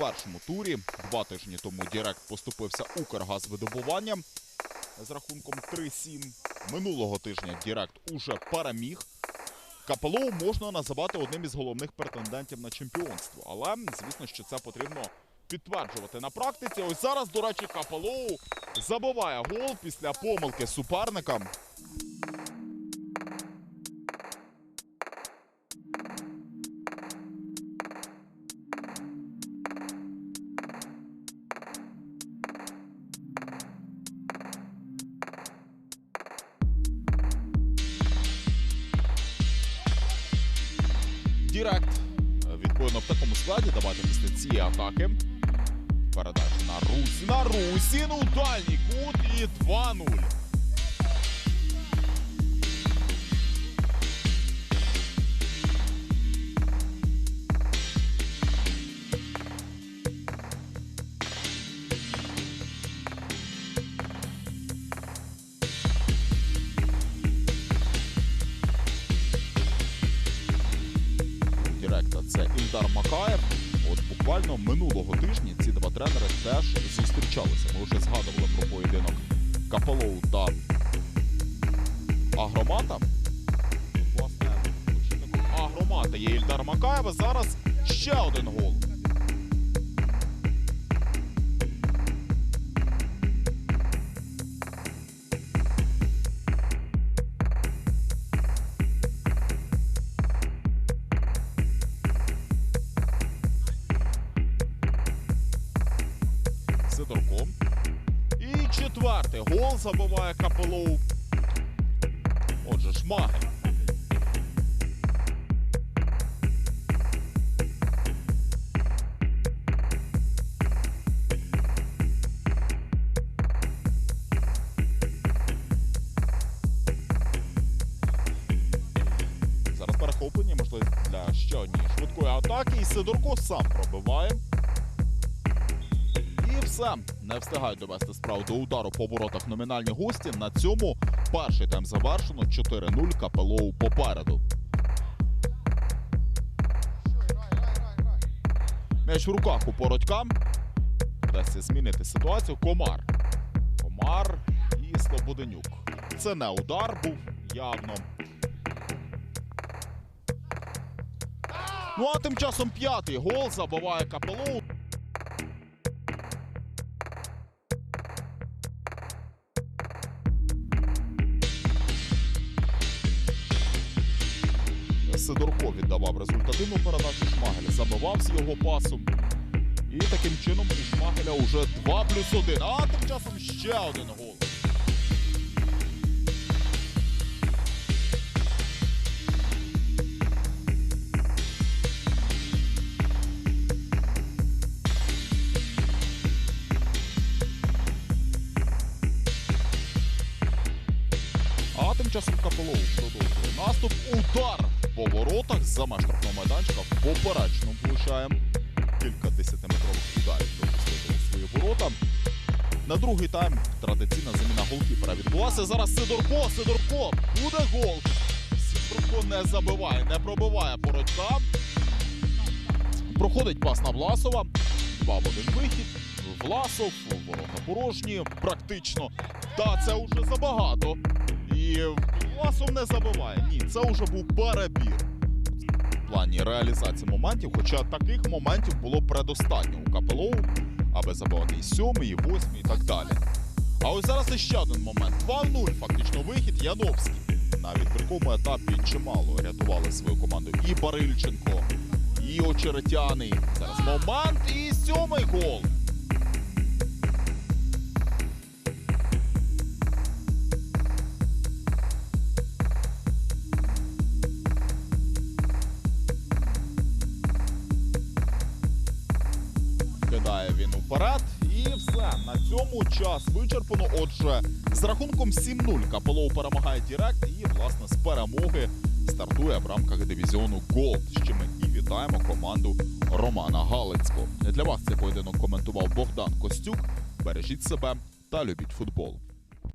Першому турі два тижні тому Дірект поступився Укргазвидобуванням з рахунком 3-7. Минулого тижня Дірект уже переміг. Капелоу можна називати одним із головних претендентів на чемпіонство. Але, звісно, що це потрібно підтверджувати на практиці. Ось зараз, до речі, Капелоу забиває гол після помилки суперника. Дірект відповідно відбою в такому складі. Давайте після цієї атаки. Передача на Русі. На Русіну. Дальній кут і 2-0. Ільдар Макаєв. От буквально минулого тижня ці два тренери теж зустрічалися. Ми вже згадували про поєдинок Капелоу та Агромата. Власне, Агромата є Ільдар Макаєв. Зараз ще один гол. Сидорко. І четвертий гол забиває Капелоу. Отже, Шмагель. Зараз перехоплення, можливість для ще однієї швидкої атаки. І Сидорко сам пробиває. Все. Не встигають довести справу до удару по воротах номінальні гості. На цьому перший тайм завершено. 4-0 Капелоу попереду. М'яч в руках у Породька. Вдасться змінити ситуацію. Комар. Комар і Слободенюк. Це не удар був явно. Ну а тим часом п'ятий гол забиває Капелоу. Сидорко віддавав результативну передачу Шмагеля. Забивав його пасом. І таким чином у Шмагеля уже 2 плюс 1. А тим часом ще один гол. А тим часом Капелоу продовжує наступ. Удар по воротах за меж штрафного майданчика. Поперечно влучає кілька десятиметрових ударів у свої ворота. На другий тайм традиційна заміна голкіпера відбулася. Зараз Сидорко, Сидорко, буде гол. Сидорко не забиває, не пробиває Бородька. Проходить пас на Власова. Два в один вихід. Власов, ворота порожні, практично. Та це вже забагато. І Власов не забиває. Це вже був перебір в плані реалізації моментів. Хоча таких моментів було предостатньо у Капелоу, аби забивати і сьомий, і восьмий, і так далі. А ось зараз іще один момент. 2-0 фактично вихід Яновський. На відбірковому етапі чимало рятували свою команду і Барильченко, і Очеретяний. Зараз момент і сьомий гол. Кидає він уперед. І все. На цьому час вичерпано. Отже, з рахунком 7-0 Капелов перемагає Дірект і, власне, з перемоги стартує в рамках дивізіону Голд. З чим ми і вітаємо команду Романа Галицького. Для вас цей поєдинок коментував Богдан Костюк. Бережіть себе та любіть футбол.